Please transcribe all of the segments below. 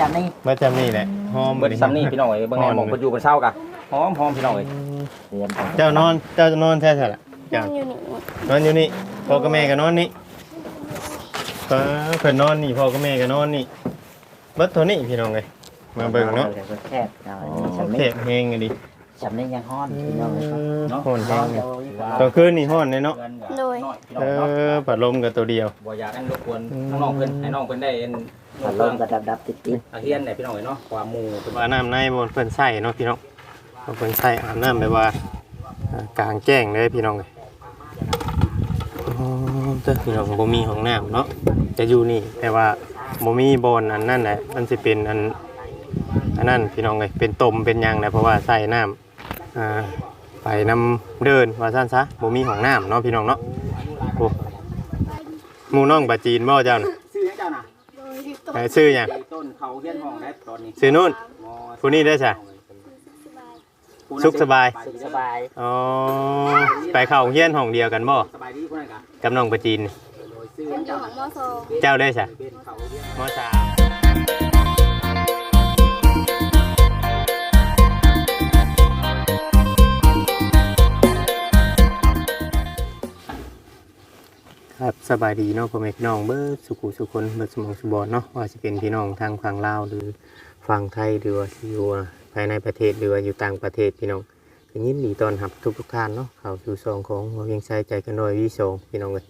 จำนี่มาจำนี่แหละหอมเบิดซ้ำนี่พี่น้องเอ้ยเบิ่งแน่หมองเพิ่นอยู่เพิ่นเช้ากะหอมหอมพี่น้องเอ้ยเรียนไปเจ้านอนเจ้านอนแท้ๆล่ะนเจ้าอนอยู่นี่นอนอยู่นี่พ่อกับแม่ก็นอนนี่เออเพิ่นนอนนี่พ่อกับแม่ก็นอนนี่เบิดเท่านี้พี่น้องเอ้ยมาเบิ่งเนาะแคบหน่อยโอจำเคนี่แฮงอะดิ จำนี่ยังฮ้อนพี่น้องเลยเนาะฮ้อนแฮฮ้องนเลยเดี๋ยวตอนคืนนี่ฮ้อนเลยเนาะเงินก็โดยน้อยพี่น้เอองเนาะอพัดลมก็ตัวเดียว บ่อยากให้รบกวนน้องๆเพิ่นให้น้องเพิ่นได้เอ็นพัดลมก็ดับดับติดติดอาเฮียนเนี่ยพี่น้องเอ้ยเนาะความหมู่เพิ่นว่าน้ำในบนเพิ่นใส่เนาะพี่น้องเอาเพิ่นใส่อาบน้ำแบบว่าอ่ากลางแจ้งเลยพี่น้องเลยอ๋อเจ้าพี่น้องบ่มีห้องน้ำเนาะจะอยู่นี่แต่ว่าบ่มีบอนอันนั่นแหละมันสิเป็นอันอันนั้นพี่น้องเลยเป็นตมเป็นหยังนะเพราะว่าใส่น้ำ ไปนำเดินมาสั้นซะบ่มีของน้ำเนาะพี่น้องเนาะหมูน้องบาจีนบ่เจ้าน่ะซื้อให้เจ้ายัวซื้นาเซื้อนู่อนุ่ผู้นี้ได้ใช่สุขสบาย สุอ๋อไปเข้าเรียนห้องเดียวกันบ่กับน้องบาจีนเป้ายู่ขอน่มอสเจ้าได้อจ้ะเป็า สบายดีเนาะพ่อแม่พี่น้องเบิดสุขุสุคนเบิดสมองสุบอนเนาะว่าจะเป็นพี่น้องทางฝั่งลาวหรือฝั่งไทยหรือว่าที่อยู่ภายในประเทศหรือว่าอยู่ต่างประเทศพี่น้องก็ยินดีต้อนรับทุกทุกท่านเนาะเข้าสู่ซองของหัวเวียงใจใจกันหน่อยวิโซงพี่น้องเลย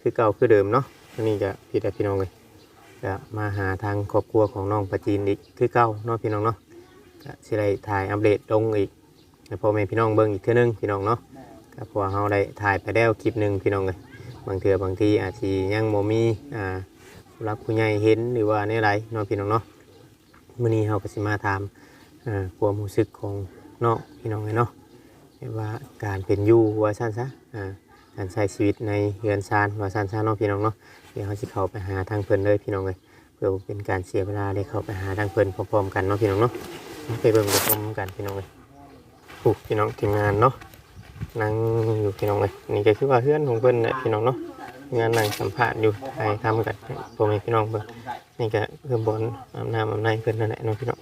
คือเก่าคือเดิมเนาะนนี้จะพี่แต่พี่น้องเลยจะมาหาทางครอบครัวของน้องปะจีนอีกคือเก่าเนาะพี่น้องเนาะก็สิได้ถ่ายอัปเดตลงอีกให้พ่อแม่พี่น้องเบิ่งอีกเทื่อนึงพี่น้องเนาะก็พราะว่าเราได้ถ่ายไปแล้วคลิปหนึ่งพี่น้องเลย บางเทื่อบางทีอาจสิยังบ่มีอ่ารักผู้ใหญ่เห็นหรือว่าในไรเนาะพี่น้องเนาะมื้อนี้เฮาก็สิมาถามอ่าความรู้สึกของน้องพี่น้องเนาะว่าการเป็นอยู่ว่าซั่นซะอ่าการใช้ชีวิตในเรือนชานว่าซั่นซะเนาะพี่น้องเนาะเดี๋ยวเฮาสิเข้าไปหาทางเพิ่นเลยพี่น้องเลยเพื่อเป็นการเสียเวลาได้เข้าไปหาทางเพิ่นพร้อมๆกันเนาะพี่น้องเนาะไปเบิ่งไปชมกันพี่น้องเลยพี่น้องทีมงานเนาะ นั่งอยู่พี่น้องเลยนี่ก็คือว่าเพื่อนของเพื่อนแหละพี่น้องเนาะงานนั่งสัมภาษณ์อยู่ใครทำกันพ่อแม่พี่น้องเพื่อนนี่ก็เพื่อนบอลอาบน้ำอาบในเพื่อนนั่นแหละเน้องพี่น้อง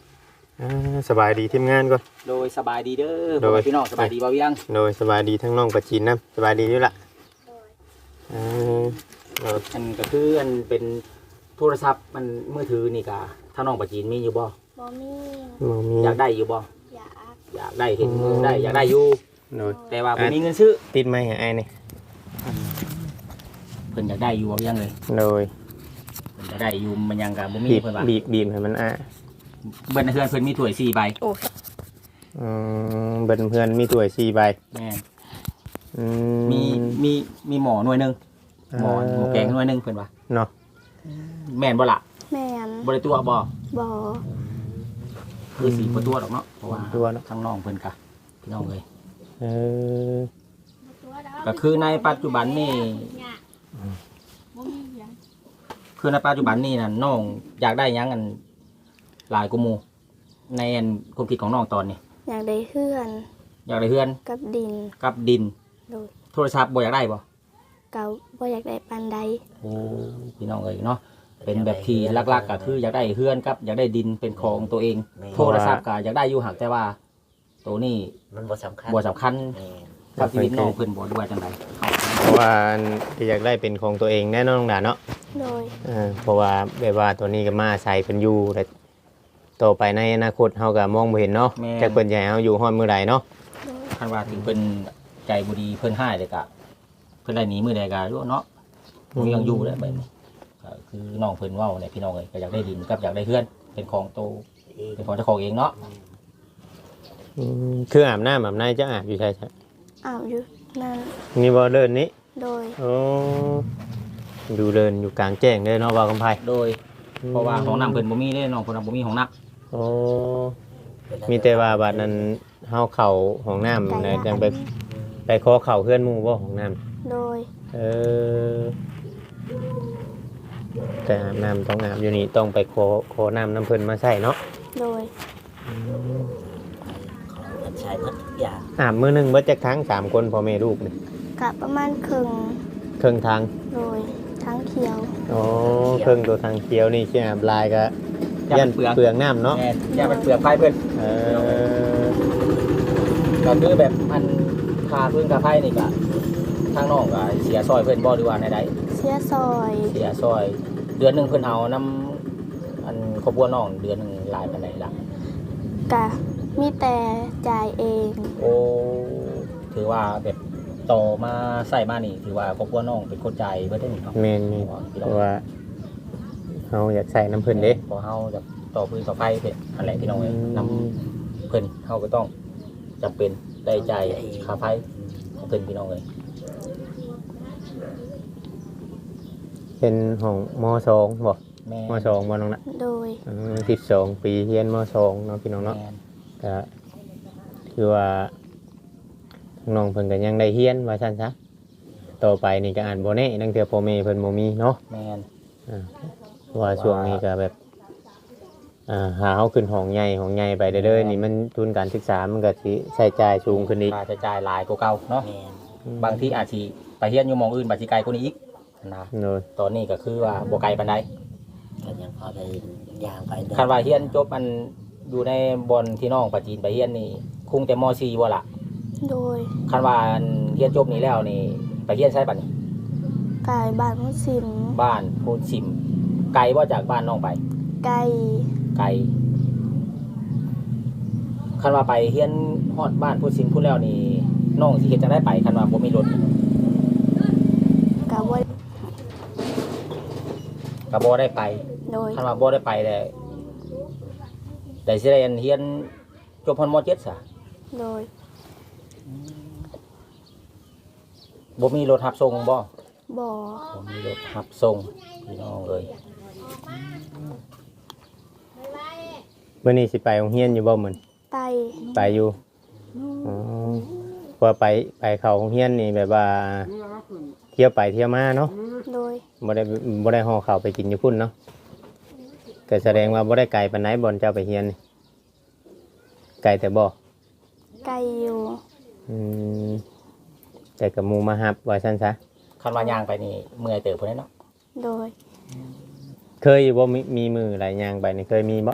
อ่าสบายดีทีมงานก่อนโดยสบายดีเด้อโดยพ่อแม่พี่น้องสบายดีบ่าวยังโดยสบายดีทั้งน้องประจีนนะสบายดีด้วยล่ะอ่าเอออันก็คืออันเป็นโทรศัพท์มันมือถือนี่กะถ้าน้องปัจจีนมีอยู่บ่บอมี่หมอมีอยากได้อยู่บ่อยากอยากได้เห็นมือได้อยากได้อยู่ โดยแต่ว่าบ่มีเงินซื้อติดไหมไอ้นี่เพิ่นอยากได้อยู่บ่าวยังเลยโดยเพิ่นอยากได้อยู่มันยังกะบ่มีบีบเพิ่นว่าบีบบีบให้มันอะเบิ่นในเฮือนเพิ่นมีถ้วย4ใบโอ้อืมเบิ้นเพื่อนมีถ้วยสี่ใบแม่นอืมีมีมีหมอหน่วยหนึงหมอหมอแกงหน่วยหนึงเพิ่นว่าเนาะแม่นบ่ล่ะแมนบ่ได้ตัวบ่บอคือสิบ่ตัวดอกเนาะเพราะว่าตัวเนาะทางน้องเพิ่นกะพี่น้องเอ้ย เออ ก็คือในปัจจุบันนี่คือในปัจจุบันนี่น่ะน้องอยากได้หยังอันหลายกว่าหมู่ในอันความคิดของน้องตอนนี้ อยากได้เพื่อนอยากได้เฮือนกับดิน กับดิน โดย โทรศัพท์บ่อยากได้บ่เก่าบ่อยากได้ปันใดโอ้พี่น้องเอ้ยเนาะเป็นแบบที่หลักๆก็คืออยากได้เฮือนกับ อยากได้ดินเป็นของตัวเอง โทรศัพท์ก็อยากได้อยู่หักแต่ว่า ตัวนี้มันบ่สำคัญบ่สำคัญแม่นกับชีวิตน้องเพิ่นบ่ด้วยจังไดเพราะว่าที่อยากได้เป็นของตัวเองแน่นอนด่าเนาะโดยเออเพราะว่าแบบว่าตัวนี้ก็มาใส่เป็นอยู่แต่ต่อไปในอนาคตเฮาก็มองบ่เห็นเนาะแม่แต่เพิ่นจะให้เฮาอยู่ฮอดมื้อใดเนาะโดยคันว่าถึงเพิ่นใจบ่ดีเพิ่นให้เลยก็เพิ่นได้หนีมื้อใดก็รู้เนาะผมยังอยู่เลยแบบนี้ก็คือน้องเพิ่นเว่าเนี่ยพี่น้องเลยก็อยากได้ดินกับอยากได้เพื่อนเป็นของโตเป็นของเจ้าของเองเนาะ อืมคืออาบน้ำอาบในจะอาบอยู่ใช่ใช่อาบอยู่นั่นนี่บ่เดินนี้โดย โอ้ดูเดินอยู่กลางแจ้งเลยเนาะว่ากํไผโดย เพราะว่าของน้ำเพิ่นบ่มีเด้น้องเพิ่นน่ะบ่มีของนักโอ้มีแต่ว่าบัดนั้นเฮาเข้าห้องน้ำนะจังไปไปขอเข้าเพื่อนหมู่บ่ห้องน้ำ โดย เออ แต่อาบน้ำต้องอาบอยู่นี่ต้องไปขอขอน้ำน้ำเพิ่นมาใส่เนาะโดย ของมันใช้หมดทุกอย่างอาบมื้อหนึงเบิดจักครั้งสามคนพ่อแม่ลูกนี่กะประมาณครึ่งครึ่งทางโดยทั้งเขียวอ๋อครึ่งตัวทางเขียวนี่สิอาบลายก็อย่ายัเป็นนเปลืองเปลืองน้ำเนาะแม่นอย่าเป็นเปลือกไฟเพิ่นเออก็คือแบบมันคาพื้นคาไฟนี่ก็ทางน้องก็เสียซอยเพิ่นบ่หรือว่าใดเสียซอยๆเสียซอย เดือนหนึงเพิ่นเอาน้ำอันครอบครัวน้องเดือนหนึงหลายปานใดล่ะกะ มีแต่จ่ายเอง โอ้ถือว่าแบบต่อมาใส่มานี่ถือว่าครอบครัวน้องเป็นคนจ่ายเบิดได้นี่เนาะแม่นนี่เพราะว่าเฮาอยากใส่น้ำเพิ่นเด้พอเฮาจะต่อพื้นต่อไฟเป็นอะไรพี่น้องเอ้ยนำเพิ่นเฮาก็ต้องจำเป็นได้ใจายค่าไฟของเพิ่นพี่น้องเอ้ยเป็นของมสองบ่แม่มสองบ่น้องละโดย สิบสองปีเรียนมสองเนาะพี่น้องเนาะ แม่น ก็คือว่าน้องเพิ่นก็ยังได้เรียนว่าซั่นซะต่อไปนี่ก็อ่านบ่แน่นังเทื่อพ่อแม่เพิ่นบ่มีเนาะแม่นอ่าเพราะว่าช่วงนี้ก็แบบอ่าหาเฮาขึ้นห้องใหญ่ห้องใหญ่ไปเรื่อยๆนี่มันทุนการศึกษามันก็สิใช้จ่ายสูงขึ้นอีกค่าใช้จ่ายหลายกว่าเก่าเนาะแม่นบางที่อาจสิไปเฮียนอยู่หมองอื่นบาดสิไกลกว่านี้อีกนะโดยตอนนี้ก็คือว่าบ่ไกลปานใดก็ยังพอได้ย่างไปเดิคันว่าเฮียนจบอัน อยู่ในบอนที่น้องปาจีนไปเฮียนนี่คงแต่ม .4 บ่ล่ะโดยคันว่าอันเฮียนจบนี่แล้วนี่ ไปเฮียนใช้บัดนี้กายบ้านมุสิมบ้านพูนสิม ไกลบ่จากบ้านน้องไป ไก่ไกลคันว่าไปเฮียนฮอดบ้านพูนสิมพูนแล้วนี่น้องสิเฮ็ดจังได๋ไปคันว่าบ่มีรถกะว่าก็บ่ได้ไปโดยคันว่าบ่ได้ไปแต่ แต่สิได้อันเฮียนจบพนม .7 ซะโดยบ่มีรถรับส่งบ่บ่อบ่มีรถรับส่งพี่น้องเอ้ยมื้อนี้สิไปโรงเรียนอยู่บ่มื้อนี้ไตไปอยู่อ๋อเพราะว่าไปไปเข้าโรงเรียนนี่แบบว่า เที่ยวไปเที่ยวมาเนาะโดยบ่ได้บ่ได้ห่อข้าวไปกินอยู่พุ่นเนาะ ก็แสดงว่าบ่ได้ไกลปานไหนบ่อนเจ้าไปเรียนนี่ไกลแต่บ่ไก่อยู่ อืมแต่กับหมู่มาฮับว่าซั่นซะคันว่าย่างไปนี่เมื่อยเติบพุ่นแหละเนาะโดยเคยอยู่บ่มีมีมือหลายอย่างไปนี่เคยมีบ่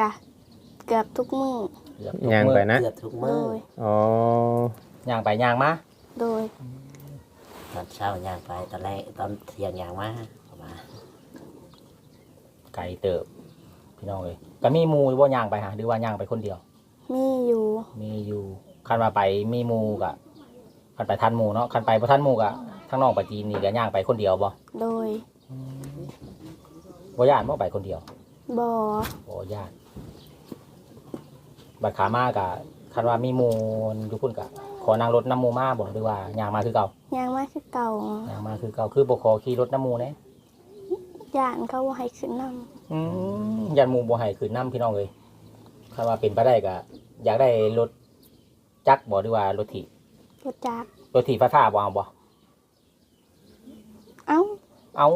กะ เกือบทุกมื้อเกือบทุกย่างมื้อไปนะ เกือบทุกโดมื้อยอ๋อย่างไปย่างมาโดย ตอนเช้าย่างไปตอนแรกตอนเที่ยงย่างมาประมาณ ไกลเติบ พี่น้องเอ้ยก็มีหมู่บ่ย่างไปหาหรือว่าย่างไปคนเดียว มีอยู่ มีอยู่คันว่าไปมีหมู่ก็คันไปทันหมู่เนาะคันไปบ่ทันหมู่ก็ทั้งน้องไปจีนนี่ก็ย่างไปคนเดียวบ่โดยบ่ย่านบ่ไปคนเดียวบ่อบ่ย่านบัดขามาก็คันว่ามีหมู่อยู่พุ่นก็ขอนั่งรถน้ำหมู่มาบ่หรือว่าย่างมาคือเก่ายังมาคือเก่าย่างมาคือเก่าคือบ่ขอขี่รถน้ำหมู่แน่ย่านเขาบ่ให้ขึ้นนำอืมยันหมู่บ่ให้ขึ้นน้ำพี่น้องเอ้ยคันว่าเป็นไปได้ก็อยากได้รถจักรบ่หรือว่ารถถีบรถจักรรถถีบไฟฟ้าบ่เอาบ่เอ้าเอา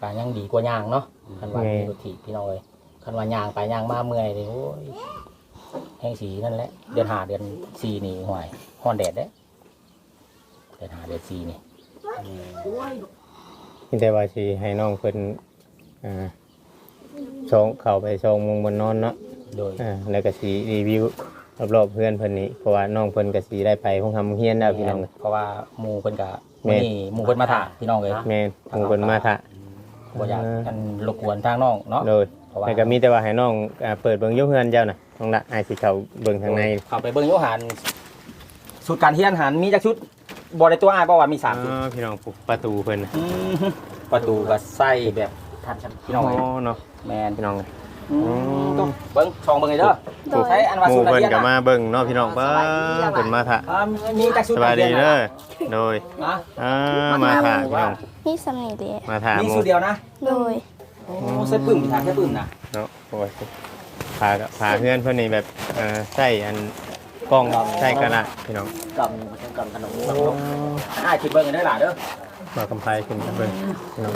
การยังดีกว่าย่างเนาะคันว่ามีรถถีบพี่น้องเลยคันว่าย่างไปย่างมาเมื่อยเลยโอ้ยแห้งสีนั่นแหละ เดือนหาเดือนสี่นี่ห่วยฮ้อนแดดเด้เดือนหาเดือนสี่นี่ มีแต่ว่าสิให้น้องเพิ่นอ่าส่งเข้าไปส่งมุงบนนอนเนาะโดยอ่าแล้วก็สิรีวิวรอบๆเพื่อนเพิ่นนี่เพราะว่าน้องเพิ่นก็สิได้ไปห้องทำโรงเรียนแล้วพี่น้อง เพราะว่าหมู่เพิ่นกะแม่นี่หมู่เพิ่นมาถ่าพี่น้องเลยแม่นหมู่เพิ่นมาทะบ่อยากกันรบกวนทางน้องเนาะโดย เพราะว่าแต่ก็มีแต่ว่าให้น้องอ่าเปิดเบิ่งอยู่เฮือนเจ้าน่ะน้องละอายสิเข้าเบิ่งทางในเข้าไปเบิ่งโยหันชุดการเฮียนหันมีจักชุด บ่ได้ตัวอ้ายบ่ว่ามีสามชุดอ๋อพี่น้องปุ๊บประตูเพิ่นน่ะอืมประตูก็ใส่แบบทันชั้นพี่น้องเอ้ยเนาะแมนพี่น้องต้องเบิ้งช่องเบิ้งเลยเด้อโดย ใช้อันว่าหสุมู่ดละเพิ่นเอียดก็นะมาเบิ่งเนาะพี่น้องเบิ่งเพิ่นมาทะอ่ามีจักชุดสวัสดีเด้อโดยนะ อ่ามาทะพี่น้องมีสำนีเดะมาทะมีหมู่ สูตรเดียวนะโดย โอ้ใส่ปึ้มทางใส่ปึ้มนะเนาะโอ้ยพาก็พาเพื่อนเพิ่นนี่แบบเอ่อใส่อัน กล้องใส่กระดาษพี่น้องกล่องกล่องขนมโอ้อ่าคิดเบิ้งกันได้หล่ะเด้อมากำไพขึ้นไปเบิ่งพี่น้อง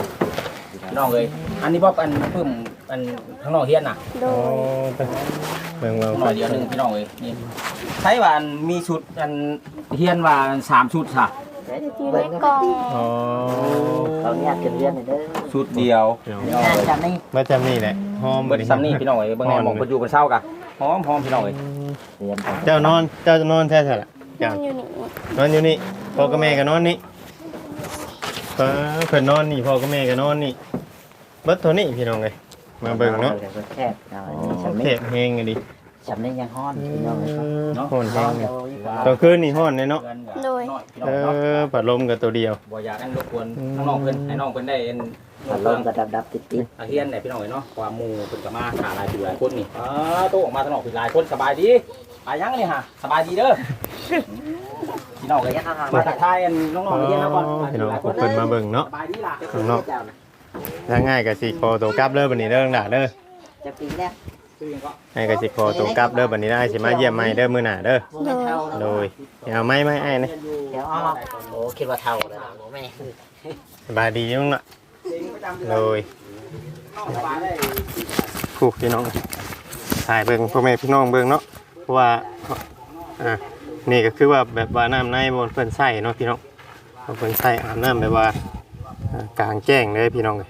พี่น้องเลยอันนี้พ่ออันปึ้มอันข้างนอกเฮียนน่ะโดโอ้ยไปเบิ่งเราข้างนอกเดียวหนึงพี่น้องเลยนี่ใช้ว่าอันมีชุดอันเฮียนว่าสามชุดค่ะอยู่ในกล่องอ๋อเขาเนี่ยขึ้นเรือนเลยเด้อชุดเดียวพี่น้องพี่น้องงานเอ้ยจำนี่มาจำนี่แหละ หอมเบิดซ้ำนี่พี่น้องเอ้ยเบิ่งแน่หมองเพิ่นอยู่เพิ่นเศร้ากะหอมหอมพี่น้องเอ้ยเรือนของเจ้านอนเจ้าจะนอนแท้ๆล่ะนเจ้าอนอยู่นี่นอนอยู่นี่พ่อกับแม่ก็นอนนี่เออเพิ่นนอนนี่พ่อกับแม่ก็นอนนี่เบิดเท่านี้พี่น้องเอ้ยมาเบิ่งเนาะแคบหน่อยอ๋อจำเทนี่พแฮงอะดิจำนี่ยังฮ้อนพี่น้องเลยเนาะฮ้อนแฮฮ้อนงเดี๋ยวอีกว่า ตอนคืนนี่ฮ้อนเลยเนาะเพื่อนก็โดยน้อยพี่น้เอองเนาะอพัดลมกับตัวเดียว บ่อยากให้รบกวนทั้งน้องเพิ่นให้น้องเพิ่นได้เอ็นพัดลมก็ดับดับติดติดอาเฮียนเนี่ยพี่น้องเอ้ยเนาะความหมู่เพิ่นก็มาหาหลายผู้หลายคนนี่อ้าโตออกมาตลอดเป็นหลายคนสบายดีไปยังนี่ฮะสบายดีเด้อพี่น้องเอ้ยมาทักทายอันน้องๆเรียนแล้วก่อนพี่น้องหลายคเพิ่นมาเบิ่งเนาะสบายดีล่ะข้างนอกถ้าง่ายก็สิขอตัวกลับเด้อบัดนี้เด้อด่าเด้อจะปีแล้ว ให้ก็สิขอตัวกลับเด้อบัดนี้ได้สิมาเยี่ยมใหม่เด้อมื้อหน้าเด้อบ่แม่นเท่าโดยเอาไม้ไม้ไอ้นะเดี๋ยวอ้อโอ้คิดว่าเท่าเลยนะโอ้แม่สบายดีมั้งล่ะเลงประจำเดือนโดยน้องสบายได้ครูพี่น้องถ่ายเบิ่งพ่อแม่พี่น้องเบิ่งเนาะเพราะว่าอ่านี่ก็คือว่าแบบว่าน้ำในบนเพิ่นใส่เนาะพี่น้องเพิ่นใส่อาบน้ำแบบว่ากลางแจ้งเลยพี่น้องเอ้ย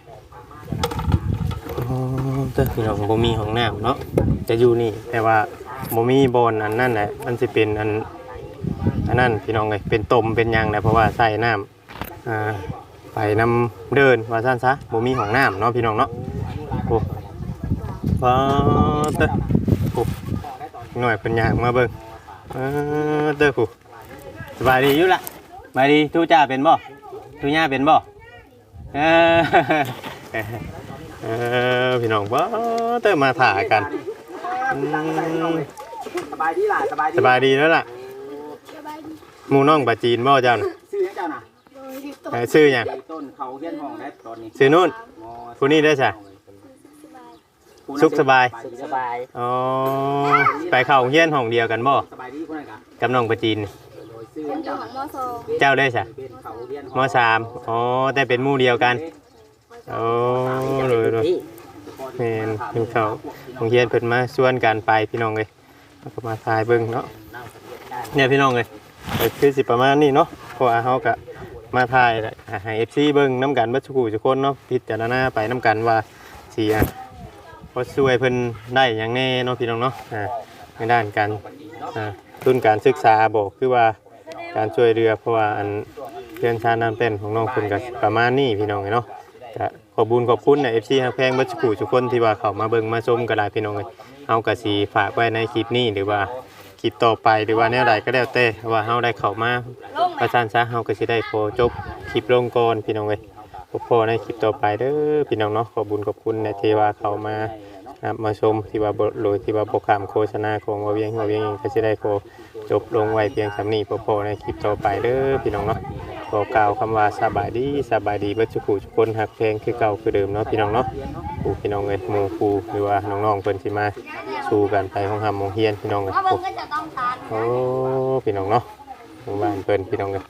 เด้อพี่น้องบ่มีห้องน้ำเนาะจะอยู่นี่แต่ว่าบ่มีบอนอันนั่นแหละมันสิเป็นอันอันนั้นพี่น้องเอ้ยเป็นตมเป็นหยังแหละเพราะว่าใส่น้ำอ่าไปนำเดินว่าซั่นซะบ่มีห้องน้ำเนาะพี่น้องเนาะโอ้ปาเด้อผู้หน่อยเป็นยางมาเบิ่งเออเด้อผู้สบายดีอยู่ละสบายดีทูจ่าเป็นบ่ทูย่าเป็นบ่เออ เออพี่น้องบ่เด้อมาถ่ายกันอืมสบายดีล่ะสบายดีสบายดีแล้วล่ะหมูน้องปลาจีนบ่เจ้าน่ะชื่อเจ้าน่ะเอ้ยชื่อหยังต้นเขาเฮียนห้องได้ตอนนี้ชื่อนู่นผู้นี้ได้จ้ะสุขสบายสุขสบายอ๋อไปเข้าโรงเรียนห้องเดียวกันบ่สบายดีคนนั้นกะกับน้องปลาจีน โดยชื่อหยังเจ้าน่ะมอสองเจ้าได้จ้ะเป็นเขาเฮียนมสามอ๋อแต่เป็นหมู่เดียวกัน โอ้เลยเลยแมนเพิ่นเขาโรงเรียนเพิ่นมาชวนกันไปพี่น้องเลยแล้วก็มาทายเบิ่งเนาะเนี่ยพี่น้องเลยคือสิประมาณนี้เนาะเพราะว่าเฮาก็มาทายแหละให้ FC เบิ่งน้ำกันเบ่ทุกคู่ทุคนเนาะพิจารณาไปน้ำกันว่าสิอะพอช่วยเพิ่นได้หยังแน่เนาะพี่น้องเนาะอ่าในด้านการทุนการศึกษาบอกคือว่าการช่วยเรือเพราะว่าอันเพื่อนชาติน้ำเต้นของน้องคุณก็ประมาณนี้พี่น้องเอ้ยเนาะ ก็ขอบบุญขอบคุณในเอฟซีฮักแพงเบัจกุทุกคนที่ว่าเขามาเบิ่งมาชมก็ได้พี่น้องเลยเอากระสีฝากไว้ในคลิปนี้หรือว่าคลิปต่อไปหรือว่าแนวใดก็แล้วแต่ว่าเฮาได้เข้ามาประชานซะเฮาก็สิได้ขอจบคลิปลงก่อนพี่น้องเลยพบพอในคลิปต่อไปเด้อพี่น้องเนาะขอบบุญขอบคุณในที่ว่าเขามามาชมที่ว่าบ่โดยที่ว่าโบ่ขามโฆษณาของว่าเวียงว่าเวียงเองก็สิได้ขอจบลงไว้เพียงสำนี้พบพอในคลิปต่อไปเด้อพี่น้องเนาะ ขอกล่าวคำว่าสบายดีสบายดีเบิดสุขุทุกคนหักเพลงคือเก่าคือเดิมเนาะพี่น้องเนาะครูพี่น้องเอ้ยหมู่ครูหรือว่าน้องๆเพิ่นสิมาสู่กันไปห้องหำห้องเฮียนพี่น้องเอ้ยโอ้โอ้พี่น้องเนาะหมู่บ้านเพิ่นพี่น้องเอ้ย